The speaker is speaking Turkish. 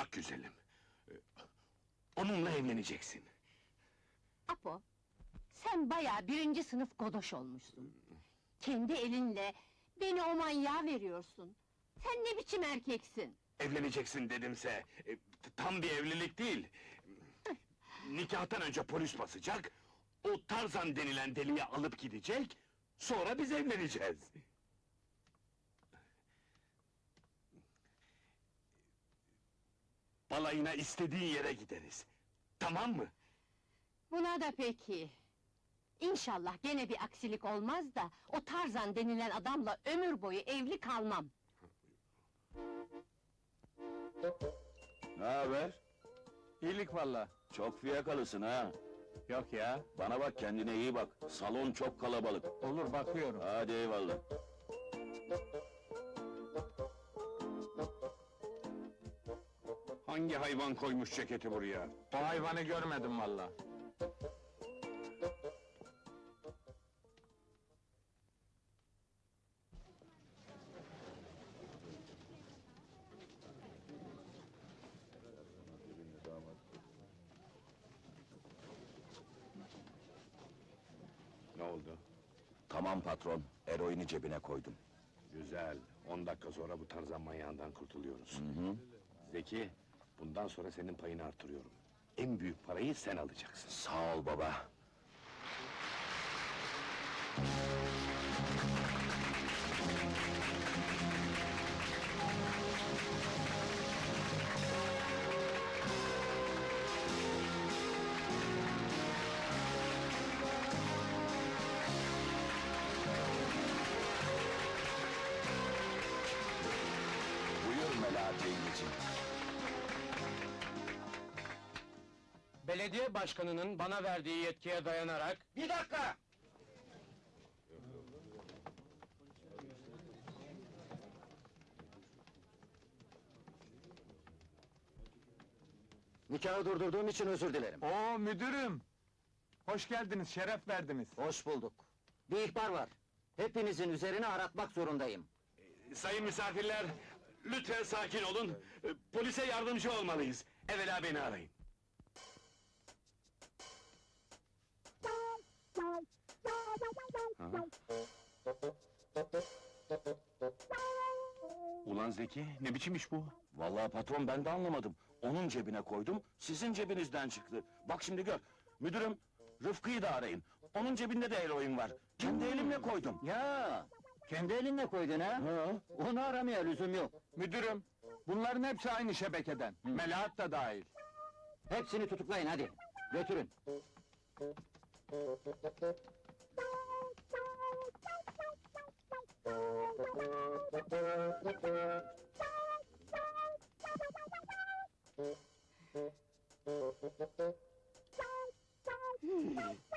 Bak güzelim. e, Onunla evleneceksin. Apo, sen bayağı birinci sınıf godoş olmuşsun. Kendi elinle beni o manyağa veriyorsun. Sen ne biçim erkeksin? Evleneceksin dedimse, e, tam bir evlilik değil. Nikahtan önce polis basacak, o Tarzan denilen deliği alıp gidecek, sonra biz evleneceğiz. Balayına istediğin yere gideriz. Tamam mı? Buna da peki. İnşallah gene bir aksilik olmaz da o Tarzan denilen adamla ömür boyu evli kalmam. Ne haber? İyilik valla. Çok fiyakalısın ha. Yok ya. Bana bak kendine iyi bak. Salon çok kalabalık. Olur bakıyorum. Hadi eyvallah. Hangi hayvan koymuş ceketi buraya? O hayvanı görmedim valla. Ne oldu? Tamam patron. Eroini cebine koydum. Güzel. 10 dakika sonra bu Tarzan manyağından kurtuluyoruz. Zeki, bundan sonra senin payını artırıyorum. En büyük parayı sen alacaksın. Sağ ol baba. Belediye başkanının bana verdiği yetkiye dayanarak... Bir dakika! Nikahı durdurduğum için özür dilerim. Oo müdürüm! Hoş geldiniz, şeref verdiniz. Hoş bulduk. Bir ihbar var. Hepinizin üzerine aratmak zorundayım. Sayın misafirler, lütfen sakin olun. Ee, Polise yardımcı olmalıyız. Evvela beni arayın. Ha? Ulan Zeki, ne biçim iş bu? Vallahi patron ben de anlamadım. Onun cebine koydum, sizin cebinizden çıktı. Bak şimdi gör. Müdürüm, Rıfkı'yı da arayın. Onun cebinde de eroin var. Kendi elimle koydum. Ya, kendi elinle koydun ha? Ha? Onu aramaya lüzum yok. Müdürüm, bunların hepsi aynı şebekeden. Melahat da dahil. Hepsini tutuklayın hadi. Götürün. Hmm.